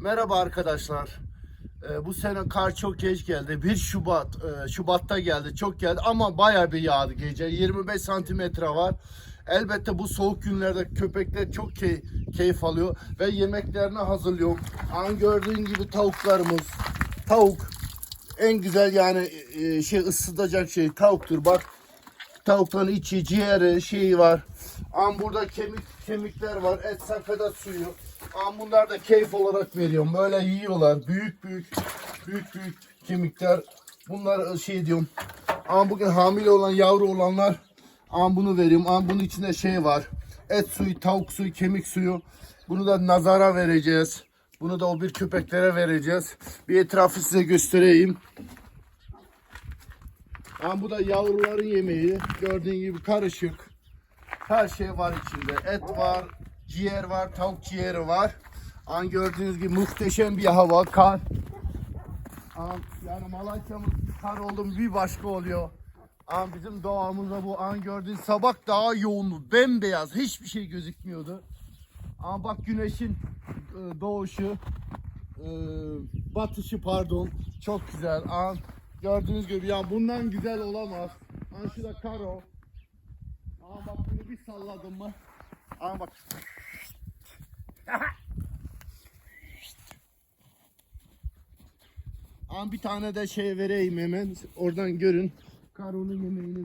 Merhaba arkadaşlar. Ee, bu sene kar çok geç geldi. 1 Şubat, e, Şubat'ta geldi. Çok geldi ama bayağı bir yağdı gece. 25 santimetre var. Elbette bu soğuk günlerde köpekler çok key- keyif alıyor ve yemeklerini hazırlıyorum. An gördüğün gibi tavuklarımız. Tavuk en güzel yani e, şey ısıtacak şey tavuktur. Bak tavukların içi, ciğeri, şeyi var. Am burada kemik kemikler var. Et sakatat suyu. Am bunlar da keyif olarak veriyorum. Böyle yiyorlar. Büyük büyük büyük büyük kemikler. Bunlar şey diyorum. Am bugün hamile olan yavru olanlar am bunu veriyorum. Am bunun içinde şey var. Et suyu, tavuk suyu, kemik suyu. Bunu da nazara vereceğiz. Bunu da o bir köpeklere vereceğiz. Bir etrafı size göstereyim. Ha, bu da yavruların yemeği. Gördüğün gibi karışık. Her şey var içinde. Et var, ciğer var, tavuk ciğeri var. An gördüğünüz gibi muhteşem bir hava, kar. An, yani Malatya'mız kar oldu bir başka oluyor. An bizim doğamızda bu an gördüğünüz sabah daha yoğun, bembeyaz, hiçbir şey gözükmüyordu. Ama bak güneşin e, doğuşu, e, batışı pardon, çok güzel. An gördüğünüz gibi ya bundan güzel olamaz. An şu da karo. Ama bak bunu bir salladım mı? Ama bak. An bir tane de şey vereyim hemen. Oradan görün. Karonun yemeğini